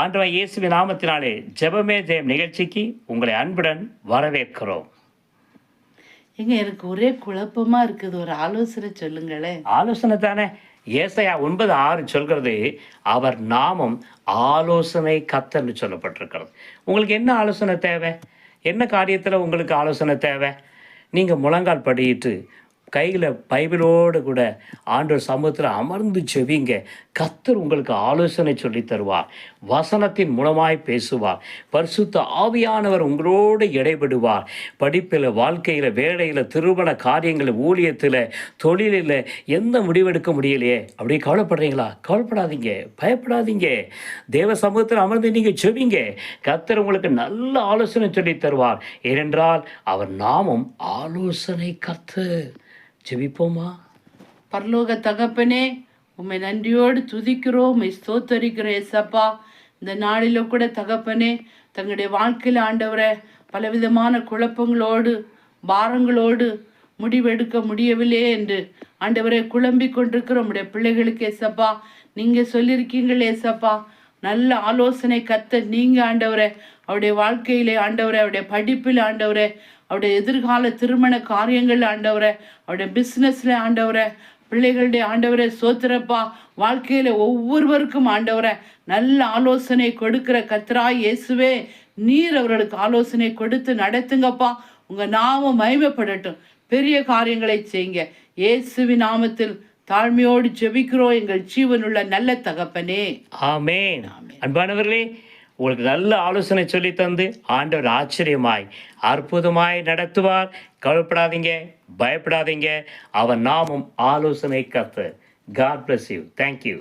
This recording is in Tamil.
ஆண்டவர் இயேசுவின் நாமத்தினாலே ஜெபமே ஜெயம் நிகழ்ச்சிக்கு உங்களை அன்புடன் வரவேற்கிறோம். ஏங்க எனக்கு ஒரே குழப்பமா இருக்குது ஒரு ஆலோசனை சொல்லுங்களேன். ஆலோசனை தானே? ஏசையா ஒன்பது ஆறு சொல்கிறது அவர் நாமம் ஆலோசனை கத்தன்னு சொல்லப்பட்டிருக்கிறது. உங்களுக்கு என்ன ஆலோசனை தேவை? என்ன காரியத்தில் உங்களுக்கு ஆலோசனை தேவை? நீங்கள் முழங்கால் படியிட்டு கையில் பைபிளோடு கூட ஆண்டவர் சமூகத்தில் அமர்ந்து செவிங்க. கத்தர் உங்களுக்கு ஆலோசனை சொல்லி தருவார். வசனத்தின் மூலமாய் பேசுவார். பரிசுத்த ஆவியானவர் உங்களோடு இடைபடுவார். படிப்பில் வாழ்க்கையில் வேலையில் திருமண காரியங்கள் ஊழியத்தில் தொழிலில் எந்த முடிவெடுக்க முடியலையே? அப்படி கவலைப்படுறீங்களா? கவலைப்படாதீங்க. பயப்படாதீங்க. தேவ சமூகத்தில் அமர்ந்து நீங்கள் செவிங்க. கத்தர் உங்களுக்கு நல்ல ஆலோசனை சொல்லி தருவார். ஏனென்றால் அவர் நாமும் ஆலோசனை கத்து ஜெபிப்போமா? பரலோக தகப்பனே உம்மை நன்றியோடு துதிக்கிறோம் உம்மை ஸ்தோத்தரிக்கிறோம் ஏசப்பா. இந்த நாளில கூட தகப்பனே தங்களுடைய வாழ்க்கையில் ஆண்டவரை பலவிதமான குழப்பங்களோடு பாரங்களோடு முடிவெடுக்க முடியவில்லையே என்று ஆண்டவரை குழம்பி கொண்டிருக்கிற உம்முடைய பிள்ளைகளுக்கு ஏசப்பா. நீங்கள் சொல்லியிருக்கீங்களே ஏசப்பா. நல்ல ஆலோசனை கத்த நீங்கள் ஆண்டவரை அவருடைய வாழ்க்கையிலே ஆண்டவரை அவருடைய படிப்பில் ஆண்டவரை அவருடைய எதிர்கால திருமண காரியங்கள் ஆண்டவரே அவருடைய பிஸ்னஸ்ல ஆண்டவரே பிள்ளைகளுடைய ஆண்டவரே சோத்திரப்பா வாழ்க்கையில ஒவ்வொருவருக்கும் ஆண்டவரே நல்ல ஆலோசனை கொடுக்கிற கத்ரா இயேசுவே நீர் அவர்களுக்கு ஆலோசனை கொடுத்து நடத்துங்கப்பா. உங்க நாமம் மகிமைப்படட்டும். பெரிய காரியங்களை செய்யுங்க. இயேசுவின் நாமத்தில் தாழ்மையோடு ஜெபிக்கிறோம். எங்கள் ஜீவனுள்ள நல்ல தகப்பனே. ஆமேன். அன்பானவர்களே உங்களுக்கு நல்ல ஆலோசனை சொல்லி தந்து ஆண்டவர் ஆச்சரியமாய் அற்புதமாய் நடத்துவார். கவலைப்படாதீங்க பயப்படாதீங்க. அவர் நாமும் ஆலோசனை கத்து காட் பிளஸ் யூ தேங்க்யூ